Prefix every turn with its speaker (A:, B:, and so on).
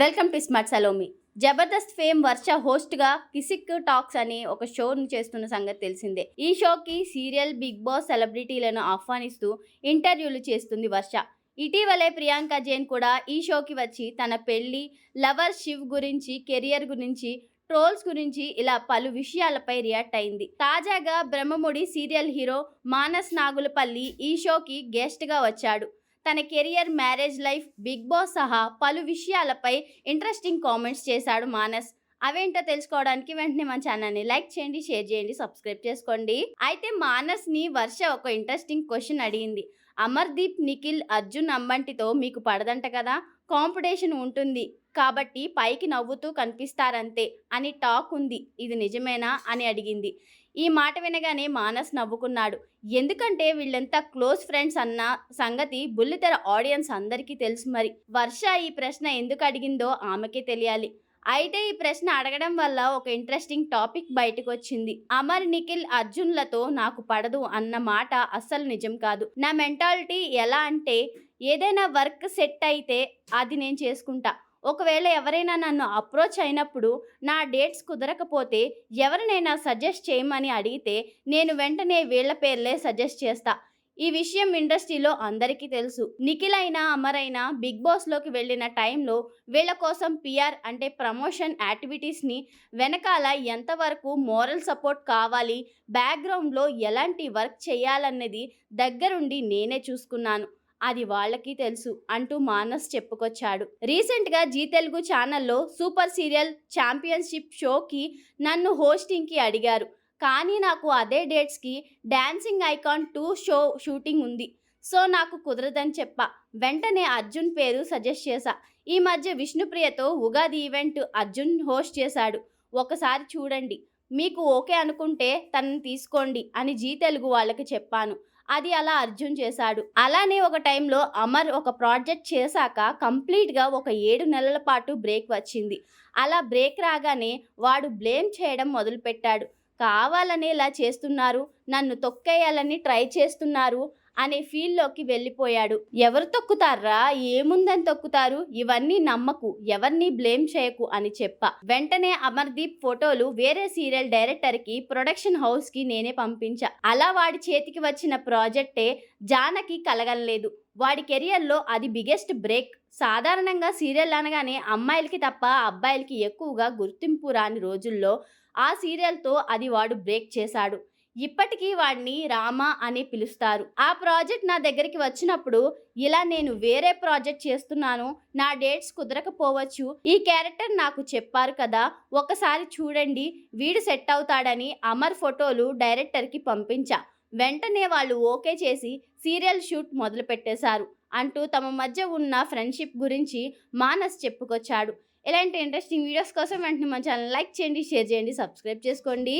A: Welcome to smart Salomi. Jabardasth fame Varsha హోస్ట్గా Kissik talks అనే ఒక షోను చేస్తున్న సంగతి తెలిసిందే. ఈ షోకి సీరియల్ బిగ్ బాస్ సెలబ్రిటీలను ఆహ్వానిస్తూ ఇంటర్వ్యూలు చేస్తుంది వర్ష. ఇటీవలే ప్రియాంక జైన్ కూడా ఈ షోకి వచ్చి తన పెళ్ళి లవర్ శివ్ గురించి కెరియర్ గురించి ట్రోల్స్ గురించి ఇలా పలు విషయాలపై రియాక్ట్ అయింది. తాజాగా బ్రహ్మముడి సీరియల్ హీరో మానస్ నాగులపల్లి ఈ షోకి గెస్ట్గా వచ్చాడు. తన career marriage life Big Boss సహా పలు విషయాలపై ఇంట్రెస్టింగ్ కామెంట్స్ చేశాడు మానస్. అవేంటో తెలుసుకోవడానికి వెంటనే మన ఛానల్ని లైక్ చేయండి షేర్ చేయండి సబ్స్క్రైబ్ చేసుకోండి. అయితే మానస్ని వర్ష ఒక ఇంట్రెస్టింగ్ క్వశ్చన్ అడిగింది. అమర్దీప్ నిఖిల్ అర్జున్ అంబంటితో మీకు పడదంట కదా? కాంపిటీషన్ ఉంటుంది. కాబట్టి పైకి నవ్వుతూ కనిపిస్తారంతే అని టాక్ ఉంది. ఇది నిజమేనా? అని అడిగింది. ఈ మాట వినగానే మానస్ నవ్వుకున్నాడు. ఎందుకంటే వీళ్ళంతా క్లోజ్ ఫ్రెండ్స్ అన్న సంగతి బుల్లితెర ఆడియన్స్ అందరికీ తెలుసు మరి. వర్ష ఈ ప్రశ్న ఎందుకు అడిగిందో ఆమెకే తెలియాలి. అయితే ఈ ప్రశ్న అడగడం వల్ల ఒక ఇంట్రెస్టింగ్ టాపిక్ బయటకు వచ్చింది అమర్ నిఖిల్ అర్జున్లతో నాకు పడదు అన్న మాట అస్సలు నిజం కాదు. నా మెంటాలిటీ ఎలా అంటే ఏదైనా వర్క్ సెట్ అయితే అది నేను చేసుకుంటా. ఒకవేళ ఎవరైనా నన్ను అప్రోచ్ అయినప్పుడు నా డేట్స్ కుదరకపోతే ఎవరినైనా సజెస్ట్ చేయమని అడిగితే నేను వెంటనే వీళ్ళ పేర్లే సజెస్ట్ చేస్తా. ఈ విషయం ఇండస్ట్రీలో అందరికీ తెలుసు. నిఖిల్ అయినా అమరైనా బిగ్ బాస్లోకి వెళ్ళిన టైంలో వీళ్ళ కోసం పిఆర్ అంటే ప్రమోషన్ యాక్టివిటీస్ని వెనకాల ఎంతవరకు మోరల్ సపోర్ట్ కావాలి బ్యాక్గ్రౌండ్లో ఎలాంటి వర్క్ చేయాలన్నది దగ్గరుండి నేనే చూసుకున్నాను. అది వాళ్ళకి తెలుసు అంటూ మానస్ చెప్పుకొచ్చాడు. రీసెంట్గా జీ తెలుగు ఛానల్లో సూపర్ సీరియల్ ఛాంపియన్షిప్ షోకి నన్ను హోస్టింగ్కి అడిగారు. కానీ నాకు అదే డేట్స్కి dancing icon two show shooting ఉంది. సో నాకు కుదరదని చెప్పా. వెంటనే అర్జున్ పేరు సజెస్ట్ చేశా. ఈ మధ్య విష్ణుప్రియతో ఉగాది ఈవెంట్ అర్జున్ హోస్ట్ చేశాడు. ఒకసారి చూడండి. మీకు ఓకే అనుకుంటే తనని తీసుకోండి అని జీ తెలుగు వాళ్ళకి చెప్పాను. అది అలా అర్జున్ చేశాడు. అలానే ఒక టైంలో అమర్ ఒక ప్రాజెక్ట్ చేశాక కంప్లీట్గా ఒక ఏడు నెలల పాటు బ్రేక్ వచ్చింది. అలా బ్రేక్ రాగానే వాడు బ్లేమ్ చేయడం మొదలుపెట్టాడు. కావాలని ఇలా చేస్తున్నారు? నన్ను తొక్కేయాలని ట్రై చేస్తున్నారు? అనే ఫీల్డ్లోకి వెళ్ళిపోయాడు. ఎవరు తొక్కుతారా? ఏముందని తొక్కుతారు? ఇవన్నీ నమ్మకు ఎవరిని బ్లేమ్ చేయకు అని చెప్ప. వెంటనే అమర్దీప్ ఫోటోలు వేరే సీరియల్ డైరెక్టర్కి ప్రొడక్షన్ హౌస్కి నేనే పంపించా. అలా వాడి చేతికి వచ్చిన ప్రాజెక్టే జానకి కలగలేదు వాడి కెరియర్లో అది బిగ్గెస్ట్ బ్రేక్. సాధారణంగా సీరియల్ అనగానే అమ్మాయిలకి తప్ప అబ్బాయిలకి ఎక్కువగా గుర్తింపు రాని రోజుల్లో ఆ సీరియల్తో అది వాడు బ్రేక్ చేశాడు. ఇప్పటికీ వాడిని రామ అని పిలుస్తారు. ఆ ప్రాజెక్ట్ నా దగ్గరికి వచ్చినప్పుడు ఇలా నేను వేరే ప్రాజెక్ట్ చేస్తున్నాను నా డేట్స్ కుదరకపోవచ్చు ఈ క్యారెక్టర్ నాకు చెప్పారు కదా ఒకసారి చూడండి వీడు సెట్ అవుతాడని అమర్ ఫోటోలు డైరెక్టర్కి పంపించా. వెంటనే వాళ్ళు ఓకే చేసి సీరియల్ షూట్ మొదలు పెట్టేశారు అంటూ తమ మధ్య ఉన్న ఫ్రెండ్షిప్ గురించి మానస్ చెప్పుకొచ్చాడు. ఇలాంటి ఇంట్రెస్టింగ్ వీడియోస్ కోసం వెంటనే మా ఛానల్ లైక్ చేయండి షేర్ చేయండి సబ్స్క్రైబ్ చేసుకోండి.